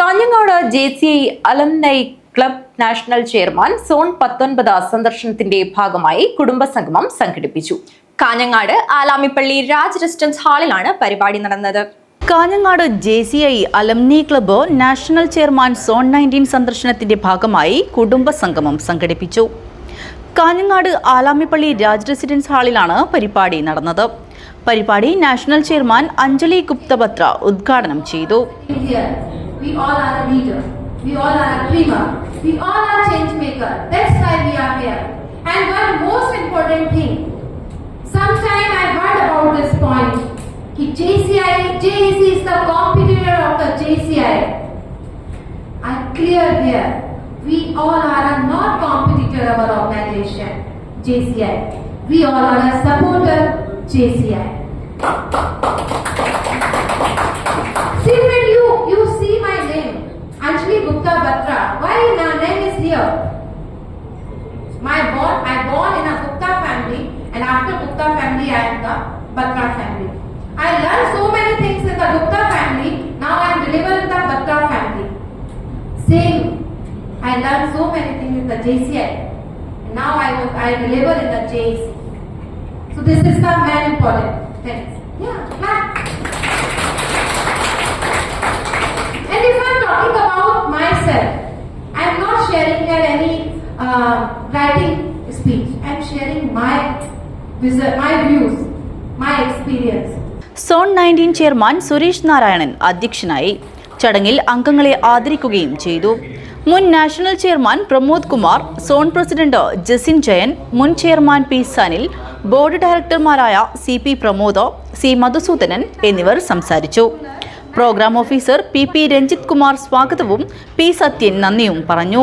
Kanhangad J C I alumni club national chairman zone പത്തൊൻപത് സന്ദർശനത്തിന്റെ ഭാഗമായി കുടുംബസംഗമം സംഘടിപ്പിച്ചു. കാഞ്ഞങ്ങാട് ആലാമിപ്പള്ളി രാജ് റെസിഡൻസ് ഹാളിലാണ് പരിപാടി നടന്നത്. Kanhangad J C I alumni club national chairman zone nineteen സന്ദർശനത്തിന്റെ ഭാഗമായി കുടുംബസംഗമം സംഘടിപ്പിച്ചു. കാഞ്ഞങ്ങാട് ആലാമിപ്പള്ളി രാജ് റെസിഡൻസ് ഹാളിലാണ് പരിപാടി നടന്നത്. പരിപാടി നാഷണൽ ചെയർമാൻ അഞ്ജലി ഗുപ്തപത്ര ഉദ്ഘാടനം ചെയ്തു. We all are a leader. We all are a dreamer. We all are change maker. That's why we are here. And one most important thing. Sometime I heard about this point. Ki JCI, JEC is the competitor of the JCI. I clear here. We all are a not competitor of our organization, JCI. We all are a supporter, JCI. Gupta Batra. Why my name is here? My born I born in a Gupta family, and after Gupta family I am the Batra family. I learned so many things in the Gupta family. Now I am delivered in the Batra family. Same. I learned so many things in the JCI. Now I was I deliver in the JC. So this is the main important thing. Yeah. clap. Uh, writing speech. I'm sharing my my views, my experience. Zone nineteen chairman Suresh Narayanan അധ്യക്ഷനായി ചടങ്ങിൽ അംഗങ്ങളെ ആദരിക്കുകയും ചെയ്തു മുൻ national chairman Pramod Kumar zone president Jasin Jayan മുൻ chairman P Sanil board ഡയറക്ടർമാരായ C P Pramod C Madhusoodanan എന്നിവർ സംസാരിച്ചു programme officer P P Ranjith Kumar സ്വാഗതവും പി സത്യൻ നന്ദിയും പറഞ്ഞു